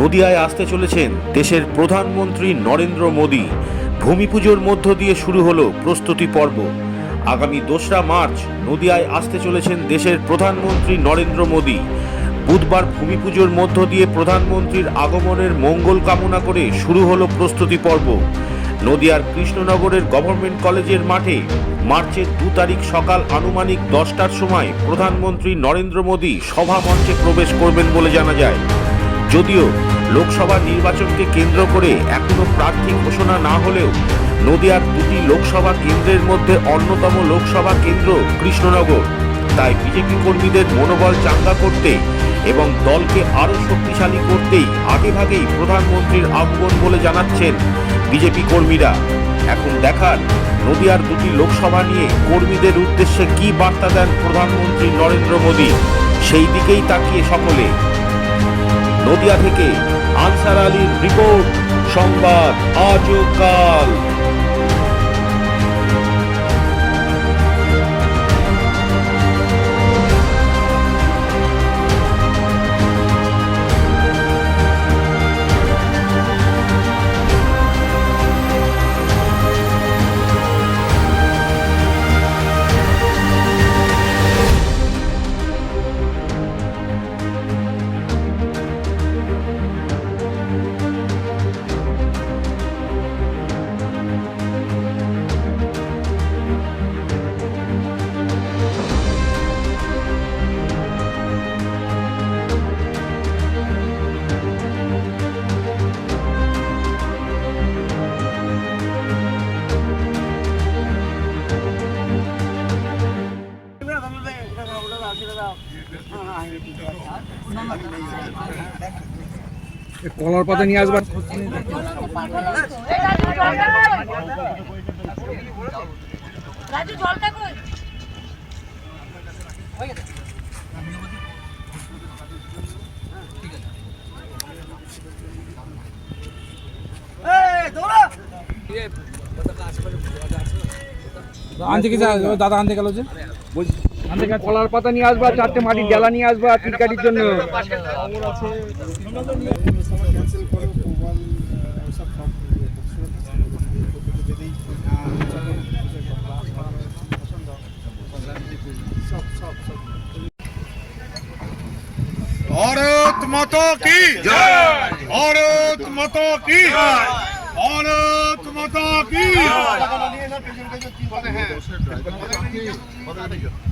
নদিয়ায় আসতে চলেছেন দেশের প্রধানমন্ত্রী নরেন্দ্র মোদী। ভূমি পুজোর মধ্য দিয়ে শুরু হলো প্রস্তুতি পর্ব। আগামী দোসরা মার্চ নদিয়ায় আসতে চলেছেন দেশের প্রধানমন্ত্রী নরেন্দ্র মোদী। বুধবার ভূমি পুজোর মধ্য দিয়ে প্রধানমন্ত্রীর আগমনের মঙ্গল কামনা করে শুরু হলো প্রস্তুতি পর্ব। নদিয়ার কৃষ্ণনগরের গভর্নমেন্ট কলেজের মাঠে মার্চের দু তারিখ সকাল আনুমানিক দশটার সময় প্রধানমন্ত্রী নরেন্দ্র মোদী সভা মঞ্চে প্রবেশ করবেন বলে জানা যায়। যদিও লোকসভা নির্বাচনকে কেন্দ্র করে এখনও প্রার্থী ঘোষণা না হলেও নদিয়ার দুটি লোকসভা কেন্দ্রের মধ্যে অন্যতম লোকসভা কেন্দ্র কৃষ্ণনগর। তাই বিজেপি কর্মীদের মনোবল চাঙ্গা করতে এবং দলকে আরও শক্তিশালী করতেই আগেভাগেই প্রধানমন্ত্রীর আহ্বান বলে জানাচ্ছেন বিজেপি কর্মীরা। এখন দেখার নদিয়ার দুটি লোকসভা নিয়ে কর্মীদের উদ্দেশ্যে কি বার্তা দেন প্রধানমন্ত্রী নরেন্দ্র মোদী? সেই দিকেই তাকিয়ে সকলে। নদিয়া থেকে আনসার আলীর রিপোর্ট সংবাদ আজও কলার পাতা নিয়ে আসবার রাজু আনতে কি দাদা আনতে গেল যে? বলছি কলার পাতা নিয়ে আসবা চারটে মাটির ডেলা নিয়ে আসবা পিটকাটির জন্য। কি কি কি?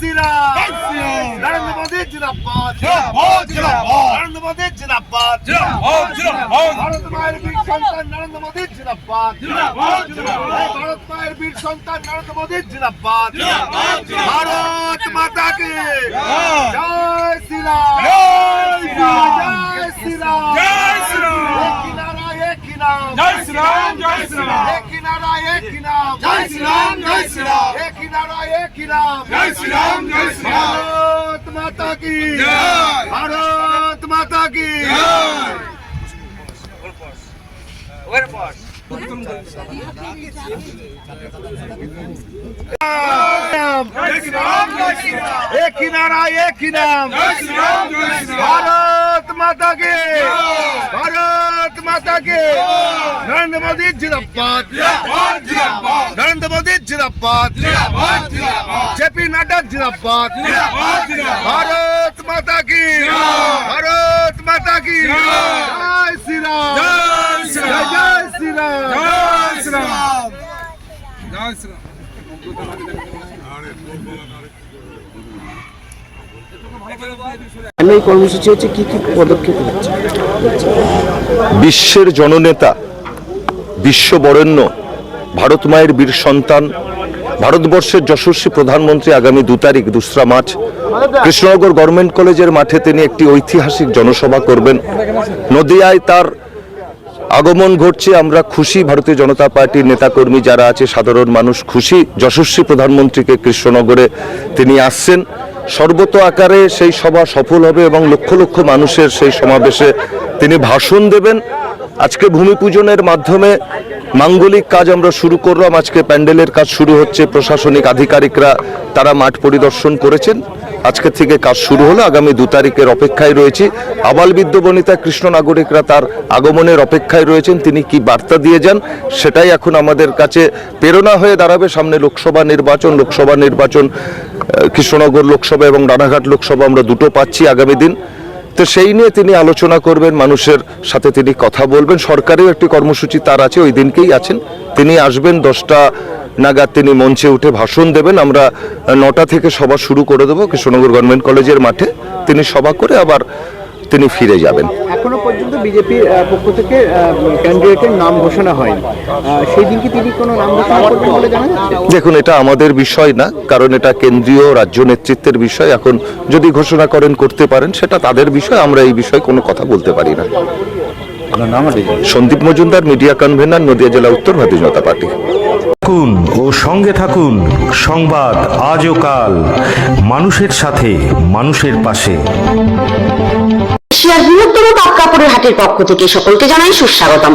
সিরাজ নরেন্দ্র মোদী জিন্দাবাদ। জিন্দাবাদ জিন্দাবাদ। নরেন্দ্র মোদী জিন্দাবাদ। জিন্দাবাদ জিন্দাবাদ। ভারত মায়ের বীর সন্তান নরেন্দ্র মোদী জিন্দাবাদ। জিন্দাবাদ জিন্দাবাদ। ভারত মায়ের বীর সন্তান নরেন্দ্র মোদী জিন্দাবাদ। জিন্দাবাদ জিন্দাবাদ। ভারত জয় সিরাজ জয় সিরাজ জয় জয় সিরাজ কিনারা এক কিনারা জয় জয় সিরাজ এক কিনারা এক কিনারা জয় সিরাজ জয় કિનારાએ કિલા જય શ્રી રામ જય શ્રી રામ ભારત માતા કી જય ભારત માતા કી જય એક કિનારા એક કિનામ ભારત માતા કે ભારત మాతాకి నరేంద్ర మోదీ జిరాబాద్ నరేంద్ర మోదీ జిరాబాద్ జేపీ నడ్డా జిరాబాద్ భారత్ మాతాకి భారత్ మాతాకి జై శ్రీరామ్ జై శ్రీరామ్ జై శ్రీరామ్ జై శ్రీరామ్ এই কর্মসূচি হচ্ছে কি কি পদক্ষেপ বিশ্বের জননেতা বিশ্ব বরেণ্য ভারত মায়ের বীর সন্তান, ভারতবর্ষের যশস্বী প্রধানমন্ত্রী আগামী দু তারিখ, দুসরা মার্চ, কৃষ্ণনগর গভর্নমেন্ট কলেজের মাঠে তিনি একটি ঐতিহাসিক জনসভা করবেন। নদিয়ায় তার আগমন ঘটছে, আমরা খুশি। ভারতীয় জনতা পার্টির নেতাকর্মী যারা আছে, সাধারণ মানুষ খুশি। যশস্বী প্রধানমন্ত্রীকে কৃষ্ণনগরে তিনি আসছেন। সর্বত আকারে সেই সভা সফল হবে এবং লক্ষ লক্ষ মানুষের সেই সমাবেশে তিনি ভাষণ দেবেন। আজকে ভূমি পূজনের মাধ্যমে মাঙ্গলিক কাজ আমরা শুরু করলাম। আজকে প্যান্ডেলের কাজ শুরু হচ্ছে, প্রশাসনিক আধিকারিকরা তারা মাঠ পরিদর্শন করেছেন। আজকে থেকে কাজ শুরু হলো, আগামী দু তারিখের অপেক্ষায় রয়েছি। আবাল বৃদ্ধ বনিতা কৃষ্ণ নাগরিকরা তার আগমনের অপেক্ষায় রয়েছেন, তিনি কি বার্তা দিয়ে যান সেটাই এখন আমাদের কাছে প্রেরণা হয়ে দাঁড়াবে। সামনে লোকসভা নির্বাচন লোকসভা নির্বাচন কৃষ্ণনগর লোকসভা এবং রানাঘাট লোকসভা আমরা দুটো পাচ্ছি আগামী দিন। তো সেই নিয়ে তিনি আলোচনা করবেন, মানুষের সাথে তিনি কথা বলবেন। সরকারেও একটি কর্মসূচি তার আছে, ওই দিনকেই আছেন। তিনি আসবেন, দশটা নাগাদ তিনি মঞ্চে উঠে ভাষণ দেবেন। আমরা নটা থেকে সভা শুরু করে দেবো, কৃষ্ণনগর গভর্নমেন্ট কলেজের মাঠে। তিনি সভা করে আবার তিনি ফিরে যাবেন। পর্যন্ত বিজেপির পক্ষ থেকে ক্যান্ডিডেটের নাম ঘোষণা হয়নি। আহ, সেই দিনকে তিনি কোনো নাম ঘোষণা করবেন বলে জানা যাচ্ছে? দেখুন এটা আমাদের বিষয় না কারণ এটা কেন্দ্রীয় রাজ্য নেতৃত্বের বিষয়। এখন যদি ঘোষণা করেন করতে পারেন সেটা তাদের বিষয় আমরা এই বিষয়ে কোনো কথা বলতে পারি না। সন্দীপ মজুমদার মিডিয়া কনভেনার নদিয়া জেলা উত্তর ভারতীয় জনতা পার্টি। থাকুন ও সঙ্গে থাকুন সংবাদ আজও কাল মানুষের সাথে মানুষের পাশে। হাটের পক্ষ থেকে সকলকে জানাই সুস্বাগতম।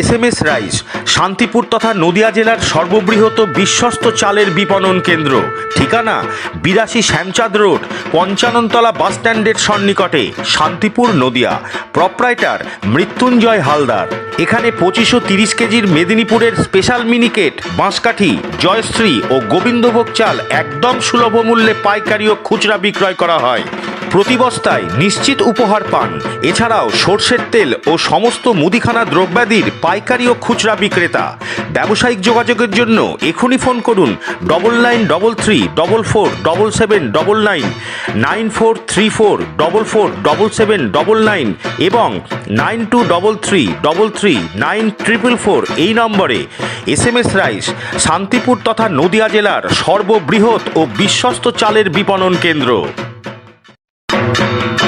S M S rice Santipur তথা নদিয়া জেলার সর্ববৃহৎ বিশ্বস্ত চালের বিপণন কেন্দ্র। ঠিকানা, বিরাশি শ্যামচাঁদ রোড, পঞ্চাননতলা বাসস্ট্যান্ডের সন্নিকটে, শান্তিপুর, নদিয়া। প্রপ্রাইটার, মৃত্যুঞ্জয় হালদার। এখানে পঁচিশশো তিরিশ কেজির মেদিনীপুরের স্পেশাল মিনিকেট, বাঁশকাঠি, জয়শ্রী ও গোবিন্দভোগ চাল একদম সুলভ মূল্যে পাইকারি ও খুচরা বিক্রয় করা হয়। প্রতি বস্তায় নিশ্চিত উপহার পান। এছাড়াও সর্ষের তেল ও সমস্ত মুদিখানা দ্রব্যাদির পাইকারি ও খুচরা বিক্রেতা। ব্যবসায়িক যোগাযোগের জন্য এখনই ফোন করুন double nine double three double four double seven double nine nine four three four double four double seven double nine এবং nine two double three double three nine triple four এই নম্বরে S M S rice, Shantipur তথা নদিয়া জেলার সর্ববৃহৎ ও বিশ্বস্ত চালের বিপণন কেন্দ্র। Thank you.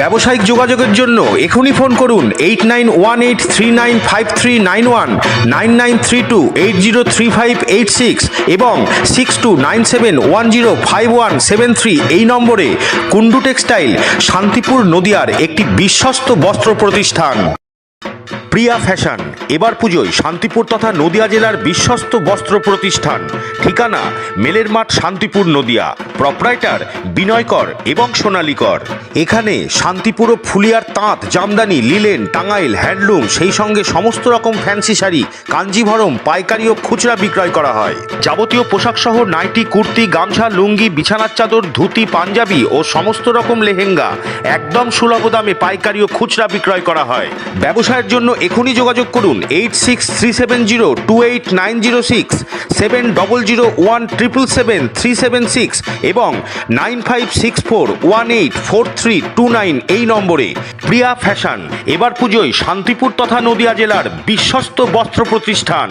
ব্যবসায়িক যোগাযোগের জন্য এখনই ফোন করুন eight nine one eight three nine five three nine one, nine nine three two eight zero three five eight six এবং six two nine seven one zero five one seven three এই নম্বরে Kundu textile, Shantipur নদিয়ার একটি বিশ্বস্ত বস্ত্র প্রতিষ্ঠান। প্রিয়া fashion, এবার পুজোয় শান্তিপুর তথা নদিয়া জেলার বিশ্বস্ত বস্ত্র প্রতিষ্ঠান। ঠিকানা মেলের মাঠ শান্তিপুর নদিয়া। প্রপ্রাইটার, বিনয়কর এবং সোনালীকর। এখানে শান্তিপুর ফুলিয়ার তাঁত, জামদানি, লিলেন, টাঙ্গাইল, হ্যান্ডলুম, সেই সঙ্গে সমস্ত রকম ফ্যান্সি শাড়ি, কাঞ্জিভরম, পাইকারি ও খুচরা বিক্রয় করা হয়। যাবতীয় পোশাক সহ নাইটি, কুর্তি, গামছা, লুঙ্গি, বিছানার চাদর, ধুতি, পাঞ্জাবি ও সমস্ত রকম লেহেঙ্গা একদম সুলভ দামে পাইকারি ও খুচরা বিক্রয় করা হয়। ব্যবসায়ের জন্য এখনই যোগাযোগ করুন eight six three seven zero two eight nine zero six, seven double zero one triple seven three seven six এবং nine five six four one eight four three two nine এই নম্বরে প্রিয়া ফ্যাশন, এবার পুজোয় শান্তিপুর তথা নদিয়া জেলার বিশ্বস্ত বস্ত্র প্রতিষ্ঠান।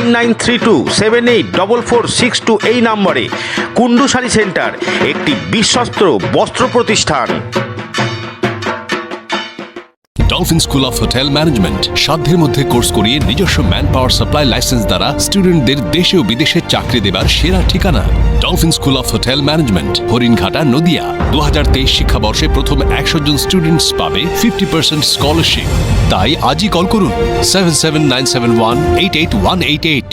nine three two seven eight double four six two এই নম্বরে কুন্ডু শাড়ি সেন্টার, একটি বিশ্বস্ত বস্ত্র প্রতিষ্ঠান। Dolphin school of hotel management সাধ্যের মধ্যে কোর্স করিয়ে নিজস্ব ম্যান পাওয়ার সাপ্লাই লাইসেন্স দ্বারা স্টুডেন্টদের দেশে ও বিদেশে চাকরি দেবার সেরা ঠিকানা। Dolphin school of hotel management Haringhata, Nadia. দু হাজার তেইশ শিক্ষাবর্ষে প্রথম একশো জন স্টুডেন্টস পাবে ফিফটি পার্সেন্ট স্কলারশিপ তাই আজই কল করুন seven seven nine seven one eight eight one eight eight